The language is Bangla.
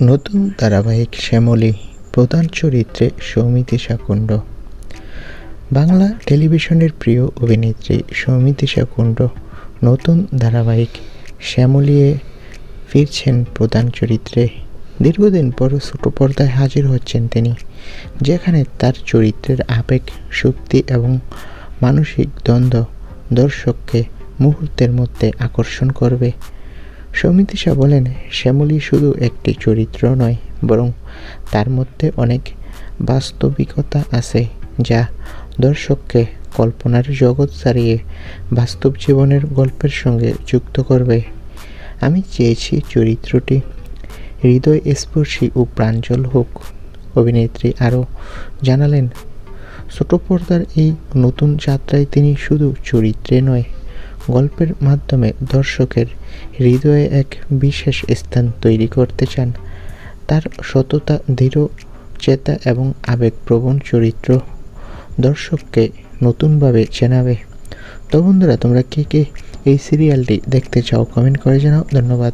নতুন ধারাবাহিক শ্যামলী প্রধান চরিত্রে সৌমিতি শাকুণ্ড বাংলা টেলিভিশনের প্রিয় অভিনেত্রী সৌমিতি শাকুণ্ড নতুন ধারাবাহিক শ্যামলিয়ে ফিরছেন প্রধান চরিত্রে। দীর্ঘদিন পর ছোট পর্দায় হাজির হচ্ছেন তিনি, যেখানে তার চরিত্রের আবেগ, শক্তি এবং মানসিক দ্বন্দ্ব দর্শককে মুহূর্তের মধ্যে আকর্ষণ করবে। সমিতিশা বলেন, শ্যামলী শুধু একটি চরিত্র নয়, বরং তার মধ্যে অনেক বাস্তবিকতা আছে যা দর্শককে কল্পনার জগৎ ছাড়িয়ে বাস্তব জীবনের গল্পের সঙ্গে যুক্ত করবে। আমি চেয়েছি চরিত্রটি হৃদয় স্পর্শী ও প্রাঞ্জল হোক, অভিনেত্রী আরও জানালেন। ছোট পর্দার এই নতুন যাত্রায় তিনি শুধু চরিত্রে নয় গল্পের মাধ্যমে দর্শকের হৃদয়ে এক বিশেষ স্থান তৈরি করতে চান। তার সততা, দৃঢ় চেতা এবং আবেগপ্রবণ চরিত্র দর্শককে নতুনভাবে চেনাবে। তো বন্ধুরা, তোমরা কে কে এই সিরিয়ালটি দেখতে চাও কমেন্ট করে জানাও। ধন্যবাদ।